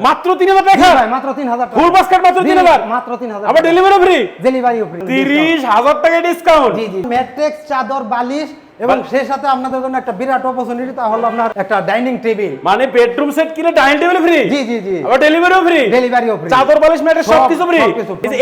মাত্র তিন হাজার টাকা। ভাই মাত্র টাকা। ফুল বাস্কেট মাত্র জি, তিন হাজার। মাত্র তিন হাজার আবার ডেলিভারি ফ্রি ডেলিভারিও ফ্রি তিরিশ হাজার টাকা ডিসকাউন্ট জি জি। ম্যাট্রিক্স চাদর বালিশ এবং সেই সাথে আপনাদের জন্য একটা বিরাট অপরচুনিটি তা হলো আপনার একটা ডাইনিং টেবিল মানে বেডরুম সেট কিনে ডাইনিং টেবিল ফ্রি জি জি জি। আবার ডেলিভারিও ফ্রি ডেলিভারিও ফ্রি চাদর বালিশ ম্যাটের সব- সবকিছু ফ্রি।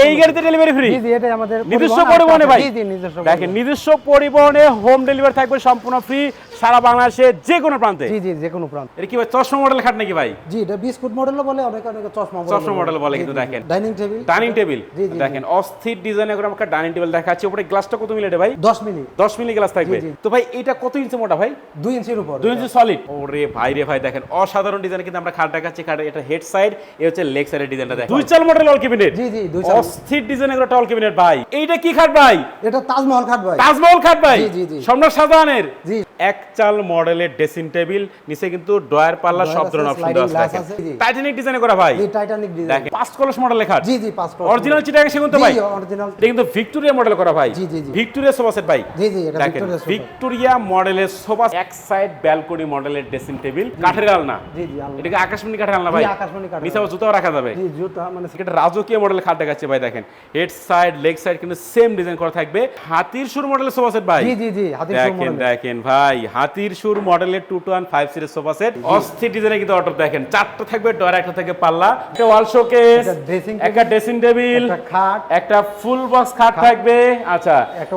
এই গাড়িতে ডেলিভারি ফ্রি জি জি এটাই আমাদের নিজস্ব পরিবহনে ভাই। জি জি নিজস্ব দেখেন নিজস্ব পরিবহনে হোম ডেলিভারি থাকবে সম্পূর্ণ ফ্রি সারা বাংলাদেশে যে কোনো প্রান্তে? জি জি যে কোনো প্রান্ত। এটা কি ভাই চশমা মডেল খাট নাকি ভাই? জি এটা বিস্কুট মডেলও বলে অনেক অনেক চশমা চশমা মডেল বলে কিন্তু দেখেন। ডাইনিং টেবিল ডাইনিং টেবিল দেখেন অস্থির ডিজাইনে করে আমাকে ডাইনিং টেবিল দেখাচ্ছে। উপরে গ্লাসটা কত মিলি ভাই? 10 মিনিট 10 মিলি গ্লাস থাকবে। তো ভাই এটা কত ইঞ্চি মোটা ভাই? 2 ইঞ্চির উপর। দুই ইঞ্চি সলিড ওরে ভাই রে ভাই দেখেন অসাধারণ ডিজাইন কিন্তু আমরা খাট দেখাচ্ছি। খাট এটা হেড সাইড এ হচ্ছে লেগ সাইডের ডিজাইনটা দেখেন। দুই চাল মডেল অল ক্যাবিনেট জি জি দুই চাল। অস্থির ডিজাইনে করে টল ক্যাবিনেট ভাই। এইটা কি খাট ভাই? এটা তাজমহল খাট ভাই। তাজমহল খাট ভাই? জি, জি, জি। সম্রাট শাহজাহানের? জি। এক চাল মডেলের ড্রেসিং টেবিল নিচে কিন্তু ডয়ার পাল্লা সব ধরনের অপশন দেওয়া আছে। টাইটানিক ডিজাইনে করা ভাই। টাইটানিক ডিজাইন পাঁচ কলস মডেল লেখা জি জি পাসপোর্ট অরিজিনাল চিটাগাং সেগুন তো ভাই। অরিজিনাল এটা কিন্তু ভিক্টোরিয়া মডেল করা ভাই। জি, জি। ভিক্টোরিয়া সোফা সেট ভাই। জি, জি, এটা ভিক্টোরিয়া। ভিক্টোরিয়া মডেলের সোফা এক সাইড ব্যালকনি মডেলের ড্রেসিং টেবিল কাঠের আলনা। জি জি আল্লাহ এটাকে আকাশমণি কাঠের আলনা ভাই। জি, আকাশমণি কাঠের নিচে জুতাও রাখা যাবে। জি জুতা মানে এটা রাজকীয় মডেলের খাট দেখাচ্ছে ভাই দেখেন। হেড সাইড লেগ সাইড কিন্তু সেম ডিজাইন করা থাকবে। হাতির সুর মডেলের সোফা সেট ভাই। জি জি জি হাতির দেখেন মডেল দেখেন ভাই। হাতির সুর মডেলের two two five series sofa set অস্থির ডিজাইনে কিন্তু অটো দেখেন চারটা থাকবে ডয়ার একটা থেকে পাল্লা। একটা ওয়াল শোকেস একটা ড্রেসিং টেবিল একটা খাট। একটা ফুল বক্স খাট থাকবে আচ্ছা। একটা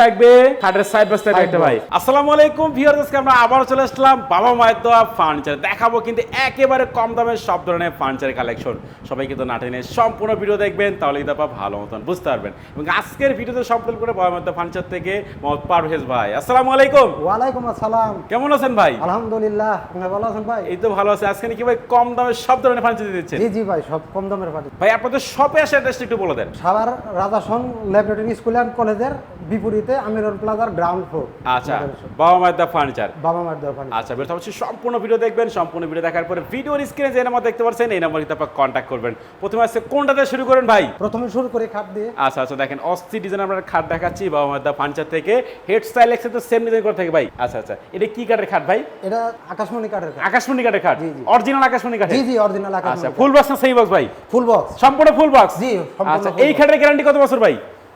থাকবে খাটের সাইড বাই সাইড একটা ভাই। আসসালামু আলাইকুম ভিউয়ার্স আজকে আমরা আবার চলে আসলাম বাবা মায়ের দেওয়া ফার্নিচার দেখাবো কিন্তু একেবারে কম দামে সব ধরনের ফার্নিচার কালেকশন সবাই কিন্তু না টেনে সম্পূর্ণ ভিডিও দেখবেন তাহলে কিন্তু আপনারা ভালো মতন বুঝতে পারবেন। এবং আজকের ভিডিওতে সম্পূর্ণ করে বাবা মায়ের ফার্নিচার থেকে মোহাম্মদ পারভেজ ভাই। আসসালামু আলাইকুম। ওয়ালাইকুম আসসালাম। কেমন আছেন ভাই? আলহামদুলিল্লাহ আপনি ভালো আছেন ভাই? এই তো ভালো আছে। আজকে নাকি ভাই কম দামে সব ধরনের ফার্নিচার দিচ্ছেন? জি জি ভাই সব কম দামের পাটি ভাই আপনাদের শপে আসে অ্যাড্রেসটা একটু বলে দেন। Savar Rajason laboratory school and কলেজের বিপরীতে আমিরুল প্লাজার গ্রাউন্ড ফ্লোর আচ্ছা বাবা মায়ের দেওয়া ফার্নিচার বাবা মার দেওয়া পানি আচ্ছা হচ্ছে সম্পূর্ণ ভিডিও দেখবেন সম্পূর্ণ ভিডিও দেখার পরে ভিডিওর স্ক্রিনে যে নাম্বার দেখতে পাচ্ছেন এই নাম্বার আপনারা কন্ট্যাক্ট করবেন। প্রথমে আসছে কোনটাতে শুরু করেন ভাই? প্রথমে শুরু করে খাট দিয়ে। আচ্ছা আচ্ছা দেখেন অস্থি ডিজাইন আমরা খাট দেখাচ্ছি বাবা মাদা ফার্নিচার থেকে। হেড স্টাইল এক্সে তো সেম ডিজাইন করে থাকে ভাই? আচ্ছা আচ্ছা। এটা কি কাঠের খাট ভাই? এটা আকাশমণি কাঠের খাট। আকাশমণি কাঠের খাট। অরিজিনাল আকাশমণি কাঠ জি জি অরিজিনাল আচ্ছা ফুল বক্স না সেই বক্স ভাই? ফুল বক্স সম্পূর্ণ ফুল বক্স জি, আচ্ছা এই। খাটের গ্যারান্টি কত বছর ভাই?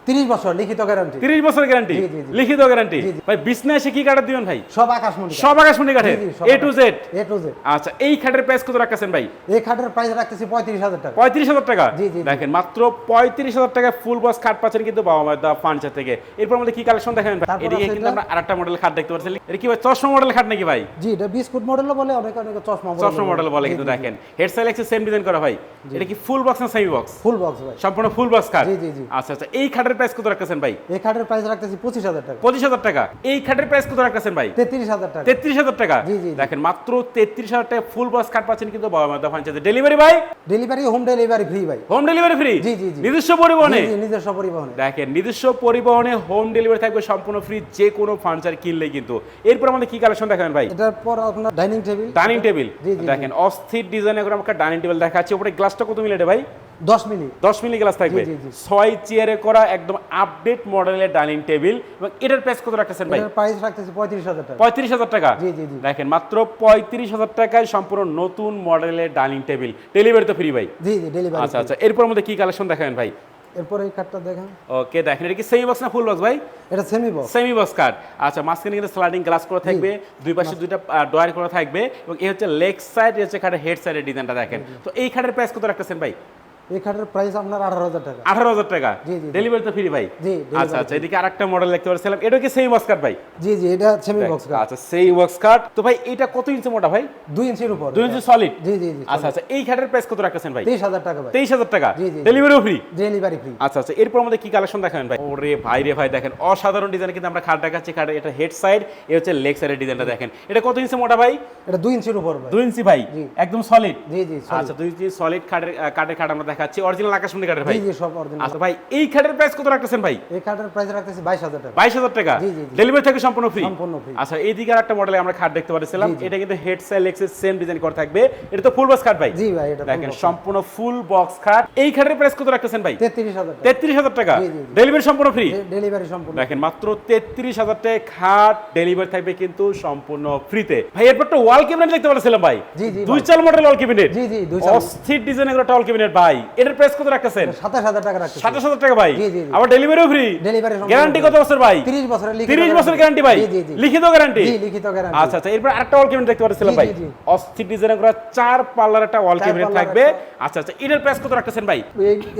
30 বছর লিখিত গ্যারান্টি 30 বছর গ্যারান্টি। লিখিত গ্যারান্টি। ভাই বিছনা এসে কি কাঠের দিবেন ভাই? সব আকাশমণি সব আকাশমণি কাঠের A to Z A to Z আচ্ছা এই খাটের প্রাইস কত রাখছেন ভাই? এই খাটের প্রাইস রাখতেছি পঁয়ত্রিশ হাজার টাকা। পঁয়ত্রিশ হাজার টাকা। দেখেন মাত্র পঁয়ত্রিশ হাজার টাকা ফুল বক্স খাট পাচ্ছেন কিন্তু বাবা মায়ের দেওয়া ফার্নিচার থেকে। এরপর আমাদের কি কালেকশন দেখাবেন ভাই? এদিকে কিন্তু আমরা আরেকটা মডেল খাট দেখতে পাচ্ছি। এটা কি ভাই চশমা মডেল খাট নাকি ভাই? জি এটা বিস্কুট মডেলও বলে অনেক অনেক চশমা চশমা মডেল বলে কিন্তু দেখেন। হেড সাইল এক্সে সেম ডিজাইন করা ভাই। এটা কি ফুল বক্স না সেমি বক্স ফুল বক্স ভাই। সম্পূর্ণ ফুল বক্স খাট জি, জি, জি। আচ্ছা আচ্ছা এই খাটের প্রাইস কত রাখতেছেন ভাই? এই খাটের প্রাইস রাখতেছি পঁচিশ হাজার টাকা। পঁচিশ হাজার টাকা। এই খাটের প্রাইস কত রাখতেছেন ভাই? তেত্রিশ হাজার টাকা। তেত্রিশ হাজার টাকা? জি, জি, জি। দেখেন মাত্র তেত্রিশ হাজার টাকা ফুল বক্স খাট পাচ্ছেন কিন্তু বাবা মায়ের দেওয়া ফার্নিচার ডেলিভারি ভাই? ডেলিভারি হোম ডেলিভারি ফ্রি ভাই। হোম ডেলিভারি ফ্রি জি, জি। নিজস্ব পরিবহনে? নিজস্ব পরিবহনে। দেখেন নিজস্ব পরিবহনে হোম ডেলিভারি থাকবে সম্পূর্ণ ফ্রি যে কোনো ফার্নিচার কিনলে কিন্তু। এরপর আমাদের কি কালেকশন দেখাবেন ভাই? এটার পর আপনার ডাইনিং টেবিল ডাইনিং টেবিল দেখেন অস্থির ডিজাইনে করে আমাকে ডাইনিং টেবিল দেখাচ্ছে। উপরে গ্লাসটা কত মিলি ভাই? দশ মিনিট। দশ মিলি গ্লাস থাকবে। ছয় চেয়ারে করা একদম আপডেট মডেলের ডাইনিং টেবিল এবং এটার প্রাইস কত রাখতেছেন ভাই? প্রাইস রাখতেছি পঁয়ত্রিশ হাজার টাকা। পঁয়ত্রিশ হাজার টাকা? জি, জি, জি। দেখেন মাত্র পঁয়ত্রিশ হাজার টাকায় সম্পূর্ণ নতুন মডেলের ডাইনিং টেবিল ডেলিভারি তো ফ্রি ভাই। জি জি ডেলিভারি আচ্ছা আচ্ছা এরপর আমাদের কি কালেকশন দেখাবেন ভাই? এরপর এই কার্ডটা দেখেন। ওকে দেখেন এটা কি সেমি বক্স না ফুল বক্স ভাই? এটা semi box semi box card আচ্ছা মাঝখানে কিন্তু স্লাইডিং গ্লাস করা থাকবে দুই পাশে দুইটা ডয়ার করা থাকবে এবং এই হচ্ছে লেগ সাইড এই হচ্ছে খাটের হেড সাইডের ডিজাইনটা দেখেন। তো এই খাটের প্রাইস কত রাখতেছেন ভাই? এই কার্ডের প্রাইস আপনার আঠারো হাজার টাকা। আঠারো হাজার টাকা? জি, জি। ডেলিভারি তো ফ্রি ভাই? জি, আচ্ছা আচ্ছা এদিকে আরেকটা মডেল দেখতে পাচ্ছিলাম। এটা কি বক্স কার্ড ভাই? জি জি এটা সেমি বক্স কার্ড আচ্ছা সেই বক্স কার্ড তো ভাই এটা কত ইঞ্চি মোটা ভাই? দুই ইঞ্চির উপর। দুই ইঞ্চি সলিড জি জি জি আচ্ছা আচ্ছা এই খাটের প্রাইস কত রাখতেছেন ভাই? তেইশ হাজার টাকা ভাই। তেইশ হাজার টাকা? জি, জি। ডেলিভারিও ফ্রি ডেলিভারি ফ্রি আচ্ছা আচ্ছা এরপর আমাদের কি কালেকশন দেখাবেন ভাই? ওরে ভাই রে ভাই দেখেন অসাধারণ ডিজাইন কিন্তু আমরা খাট দেখাচ্ছি। খাট এটা হেড সাইড এ হচ্ছে লেগ সাইডের ডিজাইনটা দেখেন। এটা কত ইঞ্চি মোটা ভাই? এটা দুই ইঞ্চির উপর ভাই। দুই ইঞ্চি ভাই? একদম সলিড জি জি আচ্ছা দুই ইঞ্চি সলিড আহ, কাঠের খাট আমরা দেখাচ্ছি অরিজিনাল আকাশমণি কাঠের ভাই। জি জি সব অরিজিনাল আচ্ছা ভাই এই খাটের প্রাইস কত রাখতেছেন ভাই? এই কার্ডের প্রাইস রাখতেছি বাইশ হাজার টাকা। বাইশ হাজার টাকা? জি, জি। ডেলিভারি থেকে সম্পূর্ণ ফ্রি সম্পূর্ণ free। আচ্ছা এইদিকে একটা মডেলে আমরা খাট দেখতে পাচ্ছিলাম। এটা কিন্তু হেড সাইল এক্সেস সেম ডিজাইন করা থাকবে। এটা তো ফুল বক্স খাট ভাই। জি ভাই এটা দেখেন সম্পূর্ণ ফুল বক্স খাট। এই খাটের প্রাইস কত রাখতেছেন ভাই? তেত্রিশ হাজার টাকা। তেত্রিশ হাজার টাকা? জি, জি, জি। ডেলিভারি সম্পূর্ণ ফ্রি ডেলিভারি সম্পূর্ণ দেখেন মাত্র তেত্রিশ হাজার টাকা খাট ডেলিভারি থাকবে কিন্তু সম্পূর্ণ ফ্রিতে ভাই এরপর তো ওয়াল ক্যাবিনেট দেখতে পাচ্ছিলাম ভাই। জি, জি, দুই চাল মডেল ওয়াল ক্যাবিনেট জি, জি, দুই চাল। অস্থির ডিজাইনের একটা ওয়াল ক্যাবিনেট ভাই। এটার প্রাইস কত রাখতেছেন? সাতাশ হাজার টাকা রাখতেছি। সাতাশ হাজার টাকা ভাই। জি, জি, জি। আবার ডেলিভারিও ফ্রি সম্পূর্ণ গ্যারান্টি কত বছর ভাই? তিরিশ বছরের লিখিত তিরিশ বছর guarantee। গ্যারান্টি ভাই? জি জি জি। লিখিত গ্যারান্টি জি, লিখিত গ্যারান্টি আচ্ছা আচ্ছা এরপর আরেকটা ওয়াল ক্যাবিনেট দেখতে পাচ্ছিলাম ভাই। অস্থির ডিজাইন করা চার পাল্লার একটা ওয়াল ক্যাবিনেট থাকবে। আচ্ছা আচ্ছা এটার প্রাইস কত রাখতেছেন ভাই?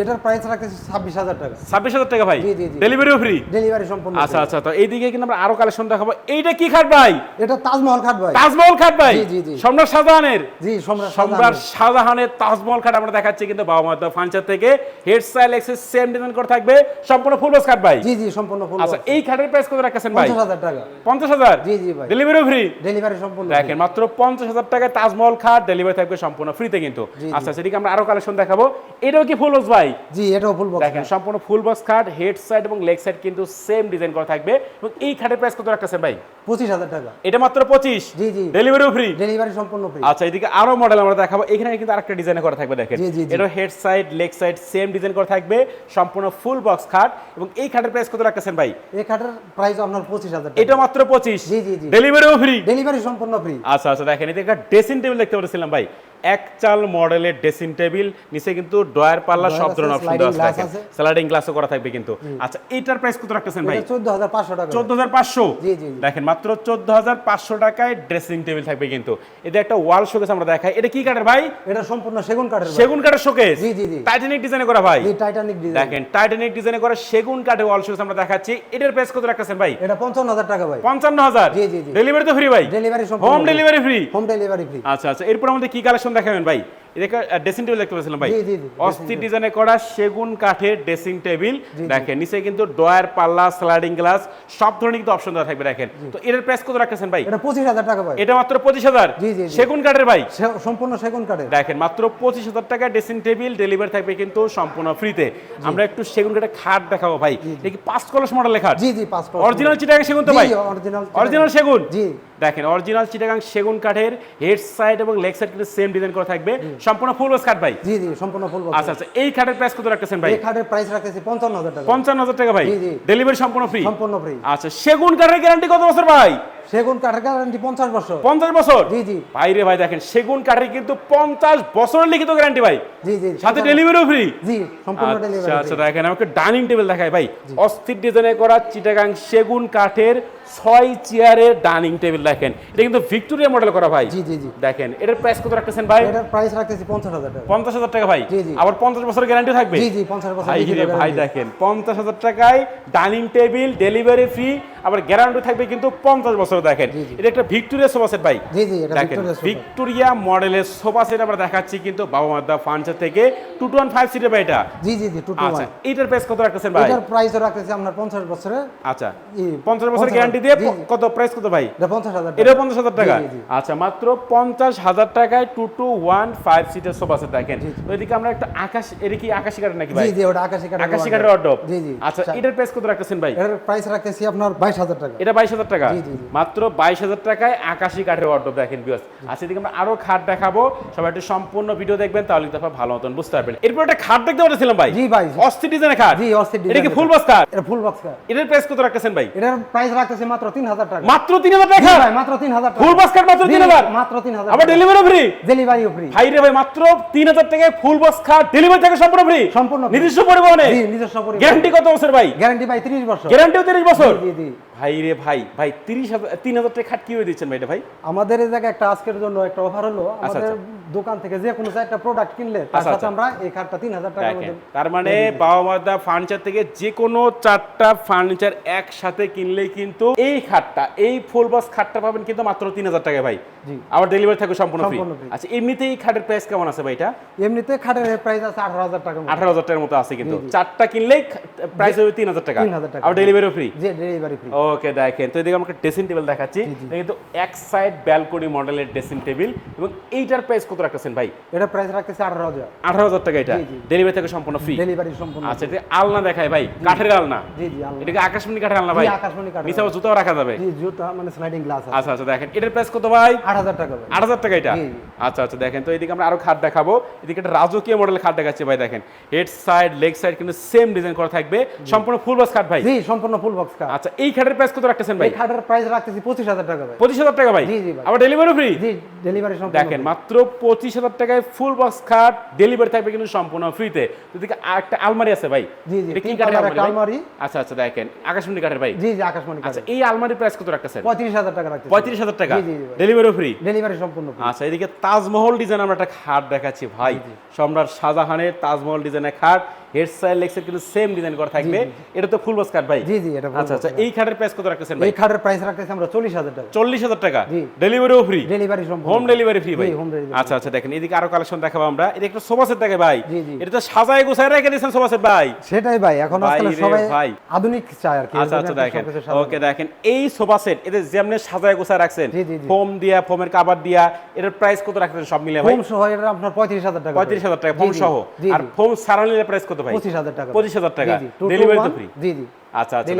এটার প্রাইস রাখতেছি ছাব্বিশ হাজার টাকা। ছাব্বিশ হাজার টাকা ভাই? জি, জি, জি। ডেলিভারিও ফ্রি ডেলিভারি সম্পূর্ণ আচ্ছা আচ্ছা তো এইদিকে কিন্তু আমরা আরও কালেকশন দেখাবো। এইটা কি খাট ভাই? এটা তাজমহল খাট ভাই। তাজমহল খাট ভাই? জি, জি। সম্রাট শাহজাহানের? জি সম্রাট। শাহজাহানের। তাজমহল খাট আমরা দেখাচ্ছি কিন্তু বাবা মাতা ফার্নিচার থেকে head style access same design করে থাকবে। সম্পূর্ণ ফুল বক্স খাট ভাই। জি জি সম্পূর্ণ ফুল আচ্ছা এই খাটের প্রাইস কত রাখছেন ভাই? পঞ্চাশ হাজার টাকা। পঞ্চাশ হাজার? জি, জি ভাই। ডেলিভারি ফ্রি ডেলিভারি সম্পূর্ণ দেখেন মাত্র পঞ্চাশ হাজার টাকায় তাজমহল খাট ডেলিভারি থাকবে সম্পূর্ণ ফ্রিতে কিন্তু। আচ্ছা সেদিকে আমরা আরও কালেকশন দেখাবো। এটাও কি ফুল বক্স ভাই? জি এটাও ফুল বক্স দেখেন সম্পূর্ণ ফুল বক্স খাট হেড সাইড এবং লেগ সাইড কিন্তু সেম ডিজাইন করা থাকবে। এবং এই খাটের প্রাইস কত রাখতেছেন ভাই? পঁচিশ হাজার টাকা। এটা মাত্র পঁচিশ? জি, জি। ডেলিভারিও ফ্রি ডেলিভারি সম্পূর্ণ ফ্রি আচ্ছা এদিকে আরও মডেল আমরা দেখাবো। এখানে কিন্তু আরেকটা ডিজাইন করা থাকবে দেখেন। এটা head side leg side same design করা থাকবে। সম্পূর্ণ ফুল বক্স খাট। এবং এই খাটের প্রাইস কত রাখতেছেন ভাই? এই খাটের প্রাইস আপনার পঁচিশ হাজার টাকা। এটা মাত্র পঁচিশ। জি, জি, জি। ডেলিভারিও ফ্রি ডেলিভারি সম্পূর্ণ ফ্রি আচ্ছা আচ্ছা দেখেন এটা একটা ড্রেসিং টেবিল দেখতে পাচ্ছিলাম ভাই। এক চাল মডেলের ড্রেসিং টেবিল নিচে কিন্তু ড্রয়ার পাল্লা সব ধরনের অপশন দেওয়া আছে। স্লাইডিং গ্লাসও করা থাকবে কিন্তু। আচ্ছা এইটার প্রাইস কত রাখতেছেন ভাই এটা চোদ্দ হাজার পাঁচশো টাকা। চোদ্দ হাজার পাঁচশো? জি, জি। দেখেন মাত্র চোদ্দ হাজার পাঁচশো টাকায় ড্রেসিং টেবিল থাকবে কিন্তু। এতে একটা ওয়াল শোকেস আমরা দেখাই। এটা কি কাঠের ভাই? এটা সম্পূর্ণ সেগুন কাঠের ভাই। সেগুন কাঠের শোকেস জি, জি, জি। টাইটানিক ডিজাইনে করা ভাই? জি টাইটানিক ডিজাইন দেখেন টাইটানিক ডিজাইনে করা সেগুন কাঠের ওয়াল শোকেস আমরা দেখাচ্ছি। এটার প্রাইস কত রাখতেছেন ভাই? এটা পঞ্চান্ন হাজার টাকা ভাই। পঞ্চান্ন হাজার জি, জি, জি। ডেলিভারি তো ফ্রি ভাই। ডেলিভারি সম্পূর্ণ home delivery free home delivery free আচ্ছা আচ্ছা এরপর আমাদের কি কালেকশন দেখাবেন ভাই। ড্রেসিং টেবিল দেখতে পাচ্ছিলাম ভাই। জি, জি, জি, অস্থির ডিজাইনে করা সেগুন কাঠের ড্রেসিং টেবিল দেখেন নিচে কিন্তু ডয়ার পাল্লা স্লাইডিং গ্লাস সব ধরনের কিন্তু অপশন দেওয়া থাকবে দেখেন। তো এটার প্রাইস কত রাখতেছেন ভাই? এটা পঁচিশ হাজার টাকা ভাই। এটা মাত্র পঁচিশ হাজার? জি, জি, জি। সেগুন কাঠের ভাই? সম্পূর্ণ সেগুন কাঠের। দেখেন মাত্র পঁচিশ হাজার টাকা ড্রেসিং টেবিল ডেলিভারি থাকবে কিন্তু সম্পূর্ণ ফ্রিতে আমরা একটু সেগুন কাঠের খাট দেখাবো ভাই। দেখি পাঁচ কলস জি জি পাঁচ অরিজিনাল চিটাগাং সেগুন তো ভাই? original অরিজিনাল সেগুন? জি। দেখেন অরিজিনাল চিটাগাং সেগুন কাঠের হেড সাইড এবং লেগ সাইড কিন্তু সেম ডিজাইন করা থাকবে। সম্পূর্ণ ফুল বক্স কাঠ ভাই? জি জি সম্পূর্ণ ফুল আচ্ছা আচ্ছা এই খাটের প্রাইস কত রাখতেছেন ভাই? এই খাটের প্রাইস রাখতেছি পঞ্চান্ন হাজার টাকা। পঞ্চান্ন হাজার টাকা ভাই? জি, জি। ডেলিভারি সম্পূর্ণ ফ্রি সম্পূর্ণ ফ্রি আচ্ছা সেগুন কাঠের গ্যারান্টি কত বছর ভাই? সেগুন কাঠের গ্যারান্টি পঞ্চাশ বছর। পঞ্চাশ বছর? জি, জি। ভাই রে ভাই দেখেন সেগুন কাঠের কিন্তু পঞ্চাশ বছরের লিখিত গ্যারান্টি ভাই। জি জি সাথে 50 ডেলিভারিও ফ্রি জি সম্পূর্ণ আচ্ছা ডেলিভারি আচ্ছা আচ্ছা দেখেন আমাকে ডাইনিং টেবিল দেখায় ভাই। অস্থির ডিজাইনে করা চিটাগাং সেগুন কাঠের ছয় চেয়ারের ডাইনিং টেবিল দেখেন এটা কিন্তু ভিক্টোরিয়া মডেল করা ভাই। জি জি জি। দেখেন এটার প্রাইস কত রাখতেছেন ভাই? এটার প্রাইস রাখতেছি পঞ্চাশ হাজার টাকা। পঞ্চাশ হাজার টাকা ভাই? জি, জি। আবার পঞ্চাশ বছর গ্যারান্টি থাকবে? জি জি পঞ্চাশ বছর ভাই ভাই দেখেন পঞ্চাশ হাজার টাকায় ডাইনিং টেবিল ডেলিভারি ফ্রি আবার গ্যারান্টি থাকবে কিন্তু পঞ্চাশ বছর দেখেন। এটা একটা ভিক্টোরিয়া সোফা সেট ভাই। জি জি এটা ভিক্টোরিয়া। ভিক্টোরিয়া মডেলের সোফা সেট আমরা দেখাচ্ছি কিন্তু বাবা মাদা ফার্নিচার থেকে টু টু ওয়ান ফাইভ সিটের ভাই এটা। জি জি জি টু টু আচ্ছা ওয়ান এটার প্রাইস কত রাখতেছেন ভাই? এটার প্রাইসও রাখতেছি আপনার পঞ্চাশ বছরে আচ্ছা ই, পঞ্চাশ বছর গ্যারান্টি দিয়ে। কত প্রাইস কত ভাই? এটা পঞ্চাশ হাজার এটা পঞ্চাশ হাজার টাকা। আচ্ছা মাত্র পঞ্চাশ হাজার টাকায় টু টু ওয়ান ফাইভ সিটের সোফা সেট দেখেন। তো এদিকে আমরা একটা আকাশ এটা কি আকাশি কাঠের নাকি ভাই? জি জি ওটা আকাশি কাঠের আকাশি কাঠের অর্ডব জি জি। আচ্ছা এটার প্রাইস কত রাখতেছেন ভাই? এটার প্রাইস রাখতেছি আপনার বাইশ হাজার টাকা। এটা বাইশ হাজার টাকা। মাত্র বাইশ হাজার টাকায় আকাশি কাঠের অর্ডব দেখেন আচ্ছা এদিকে আমরা আরও খাট দেখাবো। সবাই একটু সম্পূর্ণ ভিডিও দেখবেন তাহলে আপনারা ভালো মতন বুঝতে পারবেন। এরপর একটা খাট দেখতে পাচ্ছিলাম ভাই। জি ভাই জি। অস্থির ডিজাইনের খাট। জি অস্থির এটা কি ফুল। বক্স খাট? এটা ফুল বক্স কাঠ এটার প্রাইস কত রাখতেছেন ভাই? এটার প্রাইস রাখতেছি মাত্র তিন হাজার টাকা। মাত্র তিন হাজার জি টাকা ভাই মাত্র তিন হাজার টাকা। ফুল বক্স খাট মাত্র জি, তিন হাজার। মাত্র তিন হাজার আবার ডেলিভারি ফ্রি ডেলিভারিও ফ্রি ভাই রে ভাই মাত্র তিন হাজার টাকায় ফুল বক্স ডেলিভারি থেকে সম্পূর্ণ ফ্রি সম্পূর্ণ। নিজস্ব পরিবহনে? জি নিজস্ব পরিবার গ্যারান্টি কত বছর ভাই? গ্যারান্টি ভাই ত্রিশ বছর। গ্যারান্টিও তিরিশ বছর? জি জি। ভাই রে ভাই ভাই তিরিশ হাজার তিন হাজার টাকা খাট কি হয়ে দিচ্ছেন ভাই এটা ভাই আমাদের এই জায়গায় একটা আজকের জন্য একটা অফার হলো আমাদের দোকান থেকে যে কোনো একটা প্রোডাক্ট কিনলে তার আচ্ছা, সাথে আচ্ছা। আমরা এই খাটটা তিন হাজার টাকা তার মানে বাবা মাদা ফার্নিচার থেকে যে কোনো চারটা ফার্নিচার একসাথে কিনলে কিন্তু এই খাটটা এই ফুল বক্স খাটটা পাবেন কিন্তু মাত্র তিন হাজার টাকায় ভাই। আবার ডেলিভারি থাকবে সম্পূর্ণ ফ্রি আচ্ছা এমনিতেই খাটের প্রাইস কেমন আছে ভাই এটা? এমনিতে খাটের প্রাইস আছে আঠারো হাজার টাকা আঠারো হাজার টাকার মতো আছে কিন্তু। চারটা কিনলেই প্রাইস হবে তিন হাজার টাকা। 3,000 টাকা। আর ডেলিভারিও ফ্রি যে ডেলিভারি ফ্রি ওকে দেখেন। তো এদিকে আমাকে ড্রেসিং টেবিল দেখাচ্ছি। এটা কিন্তু এক সাইড ব্যালকনি মডেলের ড্রেসিং টেবিল এবং এইটার প্রাইস কত রাখতেছেন ভাই? এটা প্রাইস রাখতেছে আঠারো হাজার। আঠারো হাজার টাকা এটা? জি, জি। ডেলিভারি থেকে সম্পূর্ণ ফ্রি ডেলিভারি সম্পূর্ণ আচ্ছা এটা আলনা দেখায় ভাই। কাঠের আলনা? জি জি আল্লাহ এটাকে আকাশমণি কাঠের আলনা ভাই? জি, আকাশমণি কাঠের নিচে জুতাও রাখা যাবে। জি জুতা মানে স্লাইডিং গ্লাস আছে। আচ্ছা আচ্ছা দেখেন। এটার প্রাইস কত ভাই? আট হাজার টাকা এটা? আচ্ছা আচ্ছা দেখেন তো এদিকে আমরা আরও খাট দেখাবো। এদিকে একটা রাজকীয় মডেলের খাট দেখাচ্ছি ভাই দেখেন। হেড সাইড লেগ সাইড কিন্তু সেম ডিজাইন করা থাকবে। সম্পূর্ণ ফুল বক্স খাট ভাই? জি সম্পূর্ণ ফুল বক্স কাঠ আচ্ছা এই খাটের প্রাইস কত রাখতেছেন ভাই? এই খাটের প্রাইস রাখতেছি পঁচিশ হাজার টাকা ভাই। পঁচিশ হাজার টাকা ভাই? জি, জি ভাই। আবার ডেলিভারি ফ্রি জি ডেলিভারি সম্পূর্ণ দেখেন মাত্র পঁচিশ হাজার টাকায় ফুল বক্স খাট ডেলিভারি থাকবে কিন্তু সম্পূর্ণ ফ্রিতে এদিকে একটা আলমারি আছে ভাই? জি, জি, কি কাঠের আলমারি আচ্ছা আচ্ছা দেখেন আকাশমণি কাঠের ভাই। জি জি আকাশমণি কাঠ আচ্ছা এই আলমারির প্রাইস কত রাখতেছেন? পঁয়ত্রিশ হাজার টাকা রাখতেছি। পঁয়ত্রিশ হাজার টাকা? ডেলিভারি ফ্রি ডেলিভারি সম্পূর্ণ। আচ্ছা এদিকে তাজমহল ডিজাইন আমরা একটা খাট দেখাচ্ছি ভাই। সম্রাট শাহজাহানের তাজমহল ডিজাইনের খাট। হেড লেগ সাইড কিন্তু সেম ডিজাইন করা থাকবে। এটা তো ফুল বক্স খাট ভাই। জি জি এটা আচ্ছা আচ্ছা এই খাটের প্রাইস কত রাখতেছেন ভাই? এই খাটের প্রাইস রাখতেছি আমরা চল্লিশ হাজার টাকা। চল্লিশ হাজার টাকা? ডেলিভারিও ফ্রি ডেলিভারি সম্পূর্ণ হোম ডেলিভারি ফ্রি ভাই? আচ্ছা আচ্ছা দেখেন এদিকে আরও কালেকশন দেখাবো আমরা। এটা একটা সোফা সেট দেখে ভাই। এটা তো সাজায় গোছায় রেখে দিয়েছেন সোফা সেট ভাই। সেটাই ভাই এখন আজকাল সবাই আধুনিক চায় আর কি। আচ্ছা আচ্ছা দেখেন। ওকে দেখেন এই সোফা সেট এদের যেমনি সাজায় গোছায় রাখছেন। ফোম দিয়া ফোমের কাবার দিয়া এটার প্রাইস কত রাখতেন সব মিলে ভাই? হোম সহ এটা আপনার পঁয়ত্রিশ হাজার টাকা পঁয়ত্রিশ হাজার টাকা জি, ফোম সহ। আর। ফোম সারানোর প্রাইস কত ভাই। পঁচিশ হাজার টাকা। পঁচিশ হাজার টাকা। ডেলিভারি তো ফ্রি জি জি। আচ্ছা আচ্ছা।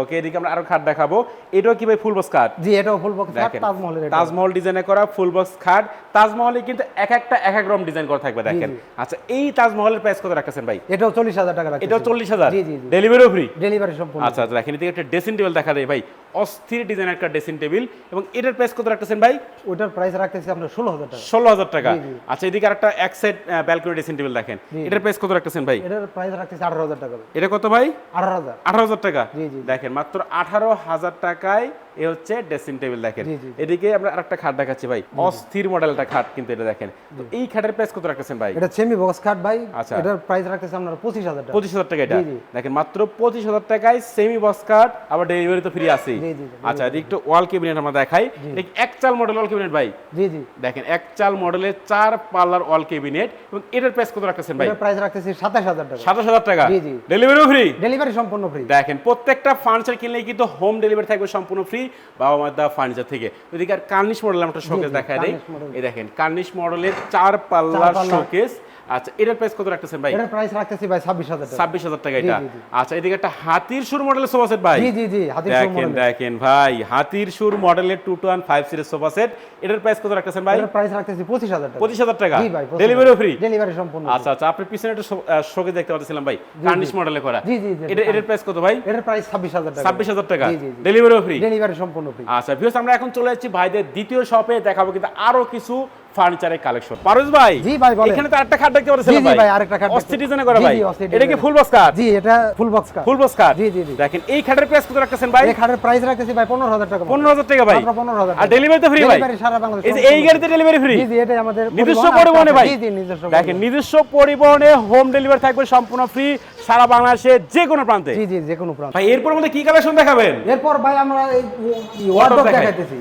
ওকে এদিকে আমরা আরও খাট দেখাবো। এটাও কি ভাই ফুল বক্স খাট? জি এটাও ফুল বক্স দেখেন তাজমহলের তাজমহল ডিজাইনে করা ফুল বক্স খাট। তাজমহলে কিন্তু এক একটা এক এক রকম ডিজাইন করা থাকবে দেখেন। আচ্ছা এই তাজমহলের প্রাইস কত রাখতেছেন ভাই? এটাও চল্লিশ হাজার টাকা রাখতেছি। এটাও চল্লিশ হাজার? জি জি জি। ডেলিভারিও ফ্রি ডেলিভারি সম্পূর্ণ আচ্ছা আচ্ছা দেখেন এদিকে একটা ড্রেসিং টেবিল দেখা দেয় ভাই। অস্থির ডিজাইন একটা ড্রেসিং টেবিল এবং এটার প্রাইস কত রাখতেছেন ভাই? ওইটার প্রাইস রাখতেছি আপনার ষোলো হাজার টাকা। ষোলো হাজার টাকা। জি, জি। আচ্ছা এদিকে আরেকটা এক সাইড ব্যালকনি ড্রেসিং টেবিল দেখেন। এটার প্রাইস কত রাখতেছেন ভাই? এটার প্রাইস রাখতেছি আঠারো হাজার টাকা এটা কত ভাই? আঠারো হাজার। আঠারো হাজার টাকা। দেখেন মাত্র আঠারো হাজার টাকায় এ হচ্ছে ড্রেসিং টেবিল দেখেন। এদিকে আমরা আরেকটা খাট দেখাচ্ছি ভাই। অস্থির মডেলটা খাট কিন্তু এটা দেখেন। তো এই খাটের প্রাইস কত রাখতেছেন ভাই? এটা সেমি বক্স কাট ভাই। আচ্ছা। এটার প্রাইস রাখতেছি আপনার পঁচিশ হাজার টাকা। পঁচিশ হাজার টাকা এটা। দেখেন মাত্র পঁচিশ হাজার টাকায় সেমি বক্স কাট আবার ডেলিভারি তো ফ্রি আছে জি, জি, জি, আচ্ছা এদিকে একটু ওয়াল ক্যাবিনেট আমরা দেখাই। এক চাল মডেল ওয়াল ক্যাবিনেট ভাই। জি জি। দেখেন এক চাল মডেলের চার পাল্লার ওয়াল ক্যাবিনেট এবং এটার প্রাইস কত রাখতেছেন ভাই? প্রাইস রাখতেছি সাতাশ হাজার টাকা। সাতাশ হাজার টাকা? জি, জি। ডেলিভারিও ফ্রি ডেলিভারি সম্পূর্ণ ফ্রি দেখেন প্রত্যেকটা ফার্নিচার কিনলে কিন্তু হোম ডেলিভারি থাকবে সম্পূর্ণ ফ্রি বাবা মার দেওয়া ফার্নিচার থেকে। ওইদিকে আর কার্নিশ মডেল আমরা শোকেস দেখা দেই। এই দেখেন কার্নিশ মডেলের চার পাল্লার। শোকেস আচ্ছা এটার প্রাইস কত রাখতেছেন ভাই? এটার প্রাইস রাখতেছি ভাই ছাব্বিশ হাজার টাকা। এটা। আচ্ছা এদিকে একটা হাতির সুর মডেলের সোফা সেট ভাই। জি জি জি হাতির শো দেখেন দেখেন ভাই হাতির সুর মডেলের সিরিজ সোফা সেট এটার প্রাইস কত রাখতেছেন ভাই? এটার প্রাইস রাখতেছি পঁচিশ হাজার টাকা। পঁচিশ হাজার টাকা? জি ভাই ডেলিভারিও ফ্রি ডেলিভারি সম্পূর্ণ আচ্ছা আচ্ছা আপনি পিছনে একটা শোকে দেখতে পাচ্ছিলাম ভাই কার্নিশ মডেলে করা। জি, জি। এটা এটার প্রাইস কত ভাই? এটার প্রাইস ছাব্বিশ হাজার টাকা। ছাব্বিশ হাজার টাকা। জি, জি, জি। ফ্রি ডেলিভারি সম্পূর্ণ ফ্রি আচ্ছা ভিউস আমরা এখন চলে যাচ্ছি ভাইদের দ্বিতীয় শপে দেখাবো কিন্তু আরও কিছু ফার্নিচারের কালেকশন। পারুস ভাই জি ভাই, বলেন। এখানে তো আরেকটা খাট দেখতে পাচ্ছেন জি, জি ভাই, আরেকটা খাট ডিজাইনে করা ভাই। এটা কি ফুল বক্স কাট জি এটা full box cut full box cut জি, জি। দেখেন এই খাটের প্রাইস কত রাখতেছেন ভাই? এই খাটের প্রাইস রাখতেছি ভাই পনেরো হাজার টাকা। পনেরো হাজার টাকা ভাই। 15,000 আর ডেলিভারি তো ফ্রি ভাই। Delivery সারা বাংলাদেশ এই যে এই গাড়িতে ডেলিভারি ফ্রি জি জি এটাই আমাদের নিজস্ব পরিবহনে ভাই। জি জি নিজস্ব দেখেন নিজস্ব পরিবহনে হোম ডেলিভারি থাকবে সম্পূর্ণ ফ্রি সারা বাংলাদেশে যে কোনো প্রান্তে। জি জি যে কোনো প্রান্ত। ভাই এরপর মধ্যে কি কালেকশন দেখাবেন? এরপর ভাই আমরা এই ওয়ার্ডরোব দেখাইতেছি।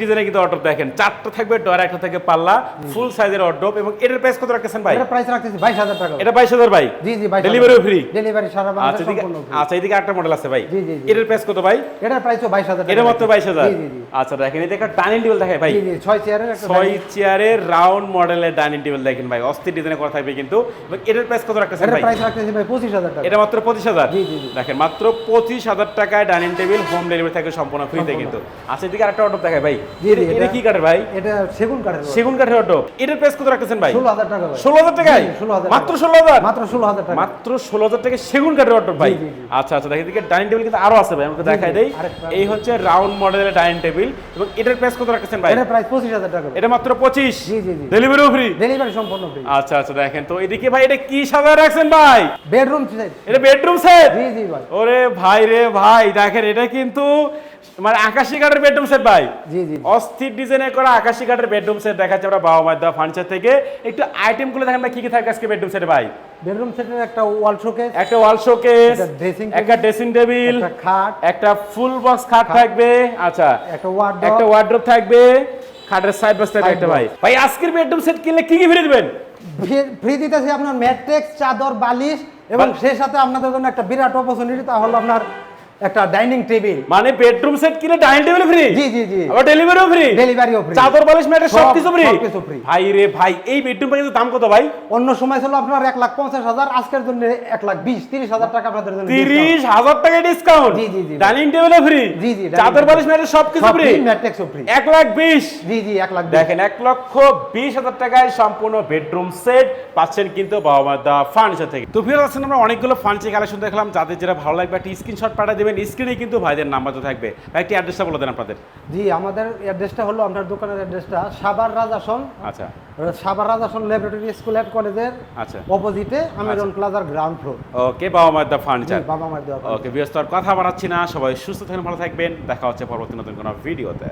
ডিজাইনে কিন্তু অটো দেখেন চারটা থাকবে ডর একটা থেকে পাল্লা। ফুল সাইজের এবং এটার প্রাইস কত রাখতেছেন ভাই? প্রাইস রাখতেছি বাইশ হাজার টাকা এটা বাইশ হাজার ভাই। জি জি বাইশ ডেলিভারিও ফ্রি ডেলিভারি সারা আচ্ছা বাংলাদেশ সম্পূর্ণ। আচ্ছা এদিকে একটা মডেল আছে ভাই। জি, জি। এটার প্রাইস কত ভাই? এটার প্রাইসও বাইশ হাজার এটা মাত্র বাইশ হাজার। জি জি আচ্ছা দেখেন এটা একটা ডাইনিং টেবিল দেখায় ভাই। জি জি ছয় চেয়ারের একটা ছয় চেয়ারের রাউন্ড মডেলের ডাইনিং টেবিল দেখেন ভাই। অস্থির ডিজাইনে করা থাকবে কিন্তু। এবং এটার প্রাইস কত রাখতেছেন এটার প্রাইস রাখতেছি ভাই পঁচিশ হাজার টাকা। এটা মাত্র পঁচিশ হাজার। জি, জি। দেখেন মাত্র পঁচিশ হাজার টাকায় ডাইনিং টেবিল হোম ডেলিভারি থাকবে সম্পূর্ণ ফ্রিতে। কিন্তু। আচ্ছা এদিকে আরেকটা অটো দেখায় ভাই। এটা- কি কাঠের ভাই? এটা সেগুন কাঠের সেগুন কাঠের অটো। এটার প্রাইস কত রাখতেছেন ভাই? ষোলো হাজার টাকা ষোলো হাজার টাকায়? জি, 16,000 টাকা। মাত্র ষোলো হাজার? মাত্র ষোলো হাজার টাকা। মাত্র ষোলো হাজার টাকা সেগুন কাঠের অটো ভাই। জি, জি, জি। আচ্ছা আচ্ছা দেখেন ডাইনিং টেবিল কিন্তু আরও আছে ভাই আমাকে দেখাই দেই। এই হচ্ছে রাউন্ড মডেলের ডাইনিং টেবিল এবং এটার প্রাইস কত রাখতেছেন ভাই? এটার প্রাইস পঁচিশ হাজার টাকা এটা মাত্র পঁচিশ। জি, জি, জি। ডেলিভারিও ফ্রি ডেলিভারি সম্পূর্ণ ফ্রি আচ্ছা আচ্ছা দেখেন তো এদিকে ভাই এটা কি সাজায় রাখছেন ভাই? বেডরুম এটা বেডরুম সেট জি জি ভাই। ওরে ভাই রে ভাই দেখেন এটা কিন্তু মানে আকাশি কাঠের বেডরুম সেট ভাই? জি জি অস্থির ডিজাইনের করা আকাশি কাঠের বেডরুম সেট দেখাচ্ছে আমরা বাবা মায়ের দেওয়া ফার্নিচার থেকে। একটু আইটেমগুলো দেখেন ভাই কি কি থাকে আজকে বেডরুম সেটে ভাই? বেডরুম সেটের একটা ওয়াল শোকেস একটা ওয়াল শোকেস table, একটা ড্রেসিং টেবিল একটা খাট একটা ফুল বক্স খাট থাকবে। আচ্ছা একটা ওয়ার্ড একটা ওয়ার্ড্রপ থাকবে। খাটের সাইড বাই সাইড একটা ভাই। ভাই আজকের বেডরুম সেট কিনলে কি কি ফ্রি দিবেন? ফ্রি দিতেছি আপনার ম্যাট্রিক্স চাদর বালিশ এবং। সেই সাথে আপনাদের জন্য একটা বিরাট অপরচুনিটি তা হলো আপনার একটা ডাইনিং টেবিল মানে বেডরুম সেট কিনে ডাইনিং টেবিল ফ্রি জি জি জি। আবার ডেলিভারিও ফ্রি ডেলিভারিও ফ্রি চাদর বালিশ ম্যাটের সব- সবকিছু ফ্রি সবকিছু free। ভাই রে ভাই এই বেডরুম প্যাকেজের দাম কত ভাই? অন্য সময় ছিল আপনার এক লাখ পঞ্চাশ হাজার আজকের জন্য এক লাখ বিশ তিরিশ হাজার টাকা আপনাদের জন্য তিরিশ হাজার টাকা ডিসকাউন্ট জি, জি, জি। ডাইনিং টেবিলও ফ্রি জি, জি, চাদর। বালিশ ম্যাটের সবকিছু ফ্রি ম্যাট্রিক্সও ফ্রি এক লাখ বিশ? জি জি এক লাখ দেখেন এক লক্ষ বিশ হাজার টাকায় সম্পূর্ণ বেডরুম সেট পাচ্ছেন কিন্তু বাবা মা দা ফার্নিচার থেকে। তো ফিরে আছেন আমরা অনেকগুলো ফার্নিচার কালেকশন দেখলাম। যাদের যেটা ভালো লাগবে একটা স্ক্রিনশট পাঠিয়ে দেবেন। স্ক্রিনে কিন্তু ভাইদের নাম্বার তো থাকবে। একটি অ্যাড্রেসটা বলে দেন আপনাদের। জি আমাদের অ্যাড্রেসটা হলো আপনার দোকানের অ্যাড্রেসটা সাবার রাজাসন। আচ্ছা। সাবার রাজাসন ল্যাবরেটরি স্কুল অ্যান্ড কলেজের আচ্ছা অপোজিটে আমিরন প্লাজার গ্রাউন্ড ফ্লোর ওকে বাবা মা দা ফার্নিচার বাবা মার দেওয়া ওকে ব্যস্ত কথা বাড়াচ্ছি না। সবাই সুস্থ থাকেন ভালো থাকবেন। দেখা হচ্ছে পরবর্তী নতুন কোনো ভিডিওতে